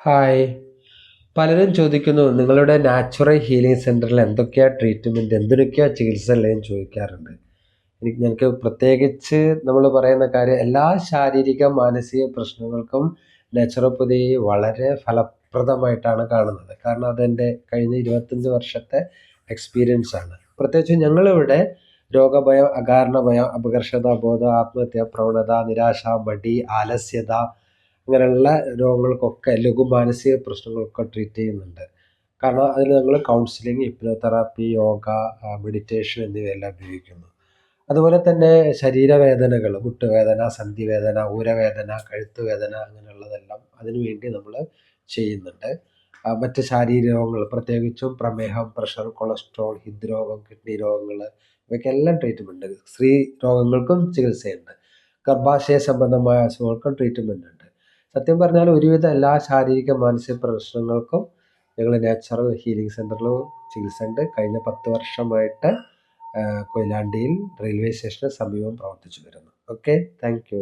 Hi പലരും ചോദിക്കുന്നു നിങ്ങളുടെ നാച്ചുറൽ ഹീലിംഗ് സെന്ററിൽ എന്തൊക്കെയാണ് ട്രീറ്റ്മെന്റ് എന്തിനൊക്കെയാണ് ചികിത്സ ഉള്ളതെന്ന് ചോദിക്കാറുണ്ട്. എനിക്ക് ഞങ്ങൾക്ക് പ്രത്യേകിച്ച് നമ്മൾ പറയുന്ന കാര്യം എല്ലാ ശാരീരിക മാനസിക പ്രശ്നങ്ങൾക്കും നാച്ചുറോപ്പതി വളരെ ഫലപ്രദമായിട്ടാണ് കാണുന്നത്. കാരണം അതെന്റെ കഴിഞ്ഞ ഇരുപത്തഞ്ച് വർഷത്തെ എക്സ്പീരിയൻസ് ആണ്. പ്രത്യേകിച്ച് ഞങ്ങളിവിടെ രോഗഭയം അകാരണഭയം അപകർഷത ബോധം ആത്മഹത്യ പ്രവണത നിരാശ മടി ആലസ്യത അങ്ങനെയുള്ള രോഗങ്ങൾക്കൊക്കെ ലഘു മാനസിക പ്രശ്നങ്ങളൊക്കെ ട്രീറ്റ് ചെയ്യുന്നുണ്ട്. കാരണം അതിൽ നമ്മൾ കൗൺസിലിംഗ് ഹിപ്നോതെറാപ്പി യോഗ മെഡിറ്റേഷൻ എന്നിവയെല്ലാം ഉപയോഗിക്കുന്നു. അതുപോലെ തന്നെ ശരീരവേദനകൾ മുട്ടുവേദന സന്ധിവേദന ഊരവേദന കഴുത്തുവേദന അങ്ങനെയുള്ളതെല്ലാം അതിനുവേണ്ടി നമ്മൾ ചെയ്യുന്നുണ്ട്. മറ്റ് ശാരീരിക രോഗങ്ങൾ പ്രത്യേകിച്ചും പ്രമേഹം പ്രഷർ കൊളസ്ട്രോൾ ഹൃദ്രോഗം കിഡ്നി രോഗങ്ങൾ ഇവയ്ക്കെല്ലാം ട്രീറ്റ്മെന്റ് സ്ത്രീ രോഗങ്ങൾക്കും ചികിത്സയുണ്ട്. ഗർഭാശയ സംബന്ധമായ അസുഖങ്ങൾക്കും ട്രീറ്റ്മെന്റ് ഉണ്ട്. സത്യം പറഞ്ഞാൽ ഒരുവിധ എല്ലാ ശാരീരിക മാനസിക പ്രശ്നങ്ങൾക്കും ഞങ്ങൾ നാച്ചുറൽ ഹീലിംഗ് സെന്ററിൽ ചികിത്സ ഉണ്ട് കഴിഞ്ഞ പത്ത് വർഷമായിട്ട് കൊയിലാണ്ടിയിൽ റെയിൽവേ സ്റ്റേഷന് സമീപം പ്രവർത്തിച്ചു വരുന്നു. Okay thank